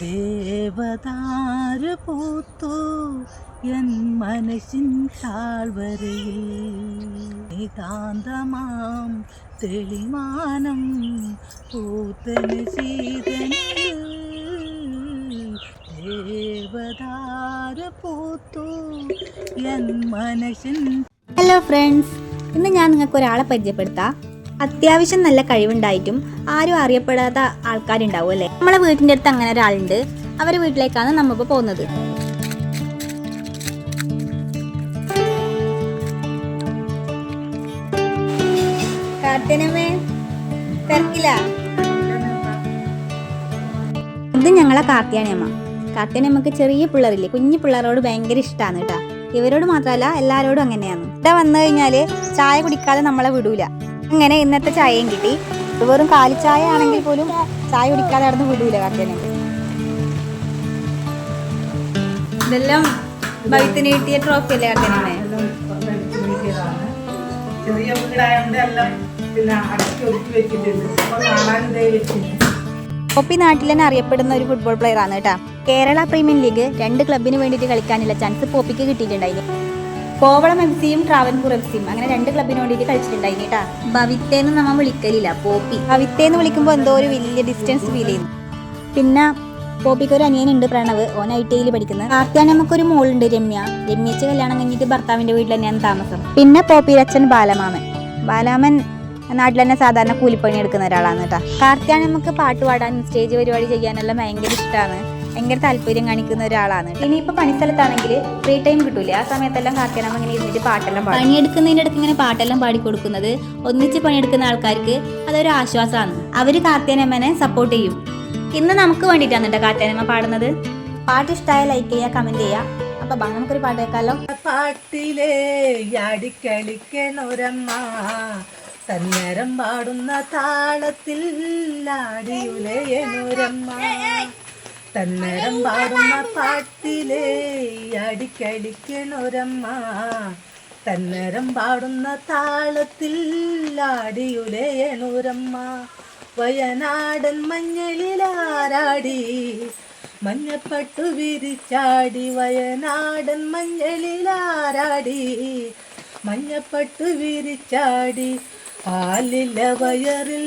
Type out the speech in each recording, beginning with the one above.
ദേവതാര പൂത്തു എൻ മനസ്സിൻ താഴ്വരയിൽ. ഏകാന്തമാം തെളിമാനം പൂത്തന് ചെയ്തൻ ദേവതാര പൂത്തു എൻ മനസ്സിൻ ഹലോ ഫ്രണ്ട്സ് ഇന്ന് ഞാൻ നിങ്ങൾക്ക് ഒരാളെ പരിചയപ്പെടുത്താം. അത്യാവശ്യം നല്ല കഴിവുണ്ടായിട്ടും ആരും അറിയപ്പെടാത്ത ആൾക്കാരുണ്ടാവും അല്ലേ? നമ്മളെ വീട്ടിന്റെ അടുത്ത് അങ്ങനെ ഒരാളുണ്ട്. അവരെ വീട്ടിലേക്കാണ് നമ്മളിപ്പോൾ പോകുന്നത്. ഇത് ഞങ്ങളെ കാർത്തിയാണിയമ്മ കാർത്തിയാണിയമ്മക്ക് ചെറിയ പിള്ളേരില്ലേ? കുഞ്ഞു പിള്ളേരോട് ഭയങ്കര ഇഷ്ടമാണ് കേട്ടോ. ഇവരോട് മാത്രമല്ല എല്ലാവരോടും അങ്ങനെയാണ്. ഇവിടെ വന്നു കഴിഞ്ഞാൽ ചായ കുടിക്കാതെ നമ്മളെ വിടൂല. അങ്ങനെ ഇന്നത്തെ ചായയും കിട്ടി. ഇത് വെറും കാലി ചായ ആണെങ്കിൽ പോലും ചായ കുടിക്കാതെ അവിടെ നിന്ന് വിടൂല കാർത്തിയാനെ ഇതെല്ലാം ഭവിത്തിന് കിട്ടിയ ട്രോഫി അല്ലേ ചെറിയ വീടായതുകൊണ്ട് എല്ലാം പിന്നെ അടക്കി ഒതുക്കി വെച്ചിട്ടുണ്ട്. അപ്പൊ കാണാൻ വെച്ചിട്ടുണ്ട്. പോപ്പി നാട്ടിൽ തന്നെ അറിയപ്പെടുന്ന ഒരു ഫുട്ബോൾ പ്ലെയർ ആണ് കേട്ടോ. കേരള പ്രീമിയർ ലീഗ് രണ്ട് ക്ലബിന് വേണ്ടിയിട്ട് കളിക്കാനുള്ള ചാൻസ് പോപ്പിക്ക് കിട്ടിയിട്ടുണ്ടായിരുന്നു കോവളം എഫ് സിയും ട്രാവൻകൂർ എഫ് സിയും അങ്ങനെ രണ്ട് ക്ലബിന് വേണ്ടിയിട്ട് കളിച്ചിട്ടുണ്ടായിരുന്നു കേട്ടാ. ഭവിത്തേന്ന് നമ്മൾ വിളിക്കലില്ല പോപ്പി. ഭവിത്തേന്ന് വിളിക്കുമ്പോൾ എന്തോ ഒരു വലിയ ഡിസ്റ്റൻസ് ഫീൽ ചെയ്യുന്നു. പിന്നെ പോപ്പിക്ക് ഒരു അനിയനുണ്ട് പ്രണവ്. ഓൻ ഐ ടി ഐയിൽ പഠിക്കുന്നത് കാർത്തിയാണ് നമുക്കൊരു മോളുണ്ട് രമ്യ. രമ്യച്ച് കല്യാണം കഴിഞ്ഞിട്ട് ഭർത്താവിന്റെ വീട്ടിൽ തന്നെയാണ് താമസം. പിന്നെ പോപ്പിയുടെ അച്ഛൻ ബാലമാമൻ. ബാലാമൻ നാട്ടിൽ തന്നെ സാധാരണ കൂലിപ്പണി എടുക്കുന്ന ഒരാളാണ് കേട്ടോ. കാർത്തിയാൻ നമുക്ക് പാട്ട് പാടാനും സ്റ്റേജ് പരിപാടി ചെയ്യാനെല്ലാം ഭയങ്കര ഇഷ്ടമാണ് ഭയങ്കര താല്പര്യം കാണിക്കുന്ന ഒരാളാണ് ഇനിയിപ്പോ പണിസ്ഥലത്താണെങ്കിൽ ഫ്രീ ടൈം കിട്ടൂല. ആ സമയത്തെല്ലാം കാർത്തിയാനമ്മ ഇങ്ങനെ ഇരുന്നിട്ട് പാട്ടെല്ലാം പാടും. പണിയെടുക്കുന്നതിന്റെ അടുത്ത് ഇങ്ങനെ പാട്ടെല്ലാം പാടിക്കൊടുക്കുന്നത് ഒന്നിച്ച് പണിയെടുക്കുന്ന ആൾക്കാർക്ക് അതൊരു ആശ്വാസമാണ് അവർ കാർത്യാനമ്മനെ സപ്പോർട്ട് ചെയ്യും. ഇന്ന് നമുക്ക് വേണ്ടിയിട്ടാണ് കേട്ടോ കാർത്തിയാനമ്മ പാടുന്നത്. പാട്ട് ഇഷ്ടമായ ലൈക്ക് ചെയ്യുക കമന്റ് ചെയ്യുക അപ്പൊ ബാ നമുക്കൊരു പാട്ട് കേൾക്കാലോ. പാട്ടിലേ ആടിക്കളിക്കണൊരമ്മ തന്നേരം പാടുന്ന താളത്തിൽ ആടിയുലയനൊരമ്മ തന്നേരം പാടുന്ന പാട്ടിലേ ആടിക്കളിക്കണൊരമ്മ തന്നരം പാടുന്ന താളത്തിൽ ആടിയുലയണൂരമ്മ വയനാടൻ മഞ്ഞളിലാരാടി മഞ്ഞപ്പട്ടു വിരിച്ചാടി. വയനാടൻ മഞ്ഞളിലാരാടി മഞ്ഞപ്പട്ടു വിരിച്ചാടി. പാലില വയറിൽ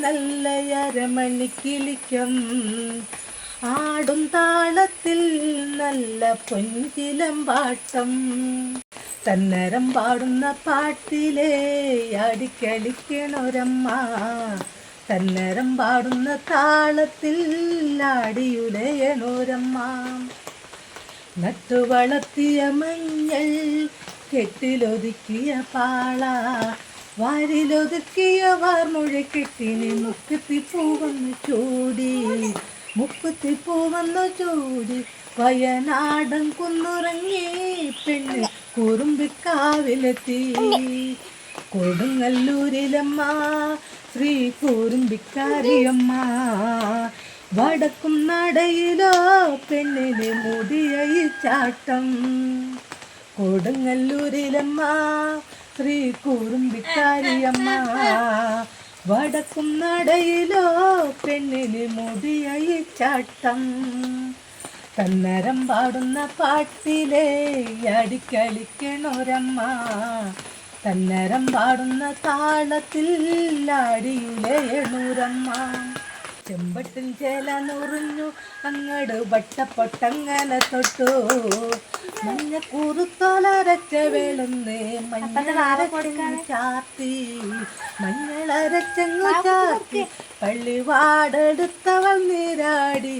നല്ല അരമണിക്കിളിക്കം. ആടും താളത്തിൽ നല്ല പൊൻകിലമ്പാട്ടം തന്നരം പാടുന്ന പാട്ടിലേ ആടിക്കളിക്കണൊരമ്മ തന്നരം പാടുന്ന താളത്തിൽ ആടിയുലയണോരമ്മ നട്ടു വളർത്തിയ മഞ്ഞൾ കെട്ടിലൊതുക്കിയ പാള. വാരിലൊതുക്കിയ വാർമൊഴിക്കെട്ടിന് മുക്കത്തി പൂവന്നു ചൂടി. മുക്കത്തി പൂവന്നു ചൂടി വയനാടൻ കുന്നുറങ്ങി പെണ്ണ് കുറുമ്പിക്കാവിലെത്തി. കൊടുങ്ങല്ലൂരിലമ്മ ശ്രീ കുറുമ്പിക്കാരിയമ്മ. വടക്കും നടയിലോ പെണ്ണിന് മുടിയായി ചാട്ടം. കൊടുങ്ങല്ലൂരിലമ്മ ശ്രീ കുറുമ്പിക്കാരിയമ്മ. വടക്കും നടയിലോ പെണ്ണിന് മുടിയായി ചാട്ടം. തന്നരം പാടുന്ന പാട്ടിലെ അടിക്കളിക്കണൊരമ്മ തന്നരം പാടുന്ന താളത്തിൽ ആടിയുലയണൂരമ്മ ചെമ്പട്ടിൽ ചേല നുറിഞ്ഞു അങ്ങട് വട്ടപ്പൊട്ടങ്ങനെ തൊട്ടു. മഞ്ഞ കൂറുത്തോലരച്ച വേളുന്നേ മഞ്ഞളരച്ചങ്ങു ചാത്തി മഞ്ഞളരച്ചു ചാത്തി പള്ളിവാടെടുത്തവൾ നീരാടി.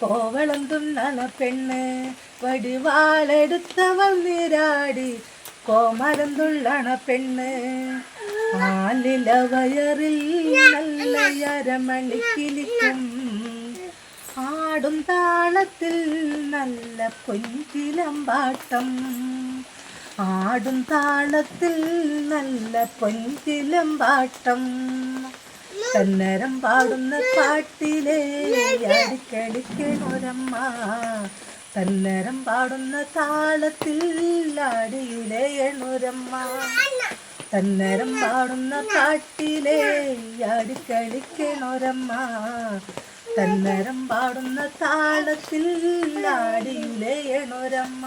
കോവളം തുന്നണ പെണ്ണ് വടിവാളെടുത്തവൾ നീരാടി. കോമരം തുള്ളണ പെണ്ണ് ആലില വയറിൽ നല്ല അരമണിക്കിലിക്കും ആടും താളത്തിൽ നല്ല പൊൻകിലമ്പാട്ടം. ആടും താളത്തിൽ നല്ല പൊൻകിലമ്പാട്ടം. തന്നരം പാടുന്ന പാട്ടിലെ അടിക്കടിക്കണൊരമ്മ. തന്നരം പാടുന്ന താളത്തിൽ ആടിയിലയണൊരമ്മ തന്നരം പാടുന്ന പാട്ടിലേ ആടിക്കളിക്കണോരമ്മ തന്നരം പാടുന്ന താളത്തിൽ ആടിയുലയണൊരമ്മ.